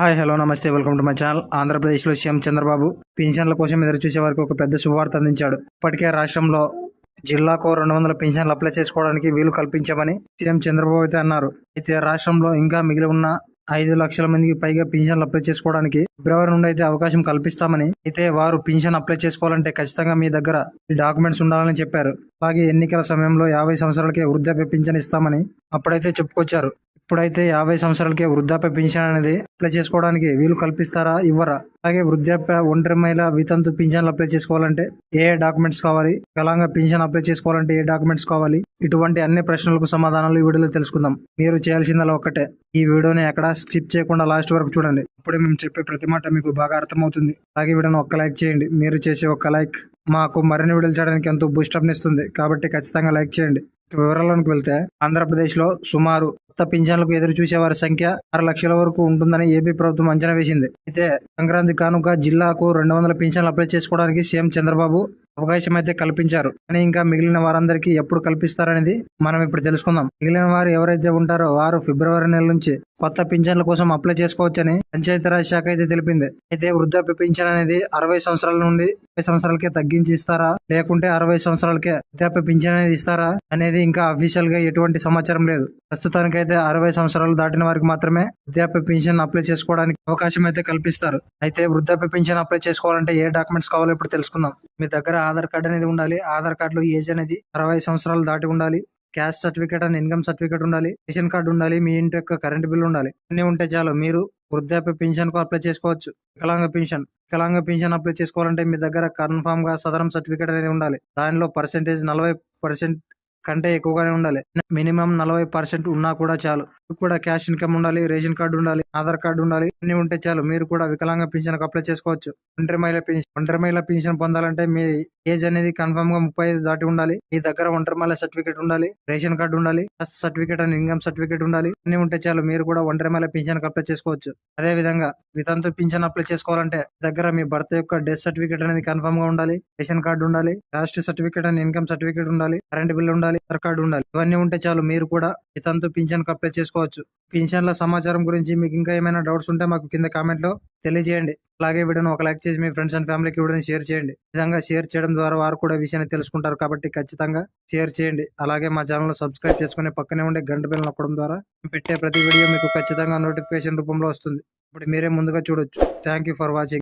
Hi hello నమస్తే welcome to my channel. ఆంధ్రప్రదేశ్లో CM Chandrababu పెన్షన్ల కోసం ఎదురు చూసే వారికి ఒక పెద్ద శుభవార్త అందించాడు. ఇప్పటికే రాష్ట్రంలో జిల్లాకు రెండు వందల పెన్షన్లు అప్లై చేసుకోవడానికి వీలు కల్పించామని సీఎం చంద్రబాబు అయితే అన్నారు. అయితే రాష్ట్రంలో ఇంకా మిగిలి ఉన్న ఐదు లక్షల మందికి పైగా పెన్షన్లు అప్లై చేసుకోవడానికి ఫిబ్రవరి నుండి అయితే అవకాశం కల్పిస్తామని అయితే వారు పెన్షన్ అప్లై చేసుకోవాలంటే ఖచ్చితంగా మీ దగ్గర ఈ డాక్యుమెంట్స్ ఉండాలని చెప్పారు. అలాగే ఎన్నికల సమయంలో యాభై సంవత్సరాలకే వృద్ధాప్య పెన్షన్ ఇస్తామని అప్పుడైతే చెప్పుకొచ్చారు. ఇప్పుడైతే యాభై సంవత్సరాలకే వృద్ధాప్య పింఛన్ అనేది అప్లై చేసుకోవడానికి వీలు కల్పిస్తారా ఇవ్వరా? అలాగే వృద్ధాప్య ఒంటరి మహిళ వితంతు పింఛన్లు అప్లై చేసుకోవాలంటే ఏ డాక్యుమెంట్స్ కావాలి? వికలాంగ పింఛన్ అప్లై చేసుకోవాలంటే ఏ డాక్యుమెంట్స్ కావాలి? ఇటువంటి అన్ని ప్రశ్నలకు సమాధానాలు ఈ వీడియోలో తెలుసుకుందాం. మీరు చేయాల్సిందల్లా ఒక్కటే. ఈ వీడియోని ఎక్కడ స్కిప్ చేయకుండా లాస్ట్ వరకు చూడండి. అప్పుడే మేము చెప్పే ప్రతి మాట మీకు బాగా అర్థమవుతుంది. అలాగే వీడియోని ఒక్క లైక్ చేయండి. మీరు చేసే ఒక్క లైక్ మాకు మరిన్ని వీడియోలు చేయడానికి ఎంతో బూస్టప్నిస్తుంది కాబట్టి ఖచ్చితంగా లైక్ చేయండి. వివరాలకు వెళ్తే ఆంధ్రప్రదేశ్లో సుమారు కొత్త పింఛన్లకు ఎదురు చూసేవారి సంఖ్య ఆరు లక్షల వరకు ఉంటుందని ఏపీ ప్రభుత్వం అంచనా వేసింది. అయితే సంక్రాంతి కానుక జిల్లాకు రెండు వందల పింఛన్లు అప్లై చేసుకోవడానికి సీఎం చంద్రబాబు అవకాశం అయితే కల్పించారు. కానీ ఇంకా మిగిలిన వారందరికీ ఎప్పుడు కల్పిస్తారనేది మనం ఇప్పుడు తెలుసుకుందాం. మిగిలిన వారు ఎవరైతే ఉంటారో వారు ఫిబ్రవరి నెల నుంచి కొత్త పింఛన్ల కోసం అప్లై చేసుకోవచ్చని పంచాయతీరాజ్ శాఖ అయితే తెలిపింది. అయితే వృద్ధాప్య పింఛన్ అనేది అరవై సంవత్సరాల నుండి ముప్పై సంవత్సరాలకే తగ్గించి ఇస్తారా? లేకుంటే అరవై సంవత్సరాలకే వృద్ధాప్య పింఛన్ అనేది ఇస్తారా? అనేది ఇంకా అఫీషియల్గా ఎటువంటి సమాచారం లేదు. ప్రస్తుతానికైతే అయితే అరవై సంవత్సరాలు దాటిన వారికి మాత్రమే వృద్ధాప్య పింఛన్ అప్లై చేసుకోవడానికి అవకాశం అయితే కల్పిస్తారు. అయితే వృద్ధాప్య పింఛన్ అప్లై చేసుకోవాలంటే ఏ డాక్యుమెంట్స్ కావాలో ఇప్పుడు తెలుసుకుందాం. మీ దగ్గర ఆధార్ కార్డ్ అనేది ఉండాలి. ఆధార్ కార్డులో ఏజ్ అనేది అరవై సంవత్సరాలు దాటి ఉండాలి. Caste certificate and income certificate ఉండాలి. రేషన్ కార్డు ఉండాలి. మీ ఇంటి యొక్క కరెంట్ బిల్ ఉండాలి. అన్ని ఉంటే చాలు. మీరు వృద్ధాప్య పింఛన్కు అప్లై చేసుకోవచ్చు. వికలాంగ పింఛన్ వికలాంగ పింఛన్ అప్లై చేసుకోవాలంటే మీ దగ్గర కన్ఫామ్గా సదరం సర్టిఫికేట్ అనేది ఉండాలి. దానిలో పర్సెంటేజ్ నలభై పర్సెంట్ కంటే ఎక్కువగానే ఉండాలి. మినిమం నలభై పర్సెంట్ ఉన్నా కూడా చాలు. కూడా క్యాష్ ఇన్కమ్ ఉండాలి రేషన్ కార్డు ఉండాలి ఆధార్ కార్డు ఉండాలి అన్ని ఉంటే చాలు. మీరు కూడా వికలాంగ పింఛన్ అప్లై చేసుకోవచ్చు. ఒంటరి మహిళ పింఛన్ ఒంటరి మహిళ పింఛన్ పొందాలంటే మీ ఏజ్ అనేది కన్ఫర్మ్గా ముప్పై ఐదు దాటి ఉండాలి. మీ దగ్గర ఒంటరి మహిళ సర్టిఫికేట్ ఉండాలి రేషన్ కార్డు ఉండాలి caste certificate and income certificate ఉండాలి అన్ని ఉంటే చాలు. మీరు కూడా ఒంటరి మహిళ పింఛన్ అప్లై చేసుకోవచ్చు. అదే విధంగా వితంతు పింఛన్ అప్లై చేసుకోవాలంటే దగ్గర మీ భర్త యొక్క డెత్ సర్టిఫికేట్ అనేది కన్ఫర్మ్గా ఉండాలి రేషన్ కార్డు ఉండాలి caste certificate and income certificate ఉండాలి కరెంట్ బిల్ ఉండాలి ఆధార్ కార్డు ఉండాలి. ఇవన్నీ ఉంటే చాలు. మీరు కూడా వితంతు పింఛన్ అప్లై చేసుకోవచ్చు పింఛన్ల సమాచారం గురించి మీకు ఇంకా ఏమైనా డౌట్స్ ఉంటే మాకు కింద కామెంట్లో తెలియజేయండి. అలాగే వీడియోను ఒక లైక్ చేసి మీ ఫ్రెండ్స్ అండ్ ఫ్యామిలీకి వీడియోని షేర్ చేయండి. విధంగా షేర్ చేయడం ద్వారా వారు కూడా విషయాన్ని తెలుసుకుంటారు కాబట్టి ఖచ్చితంగా షేర్ చేయండి. అలాగే మా ఛానల్ సబ్స్క్రైబ్ చేసుకుని పక్కనే ఉండే గంట బిల్ నొక్కడం ద్వారా పెట్టే ప్రతి వీడియో మీకు ఖచ్చితంగా నోటిఫికేషన్ రూపంలో వస్తుంది. ఇప్పుడు మీరే ముందుగా చూడొచ్చు. Thank you for watching.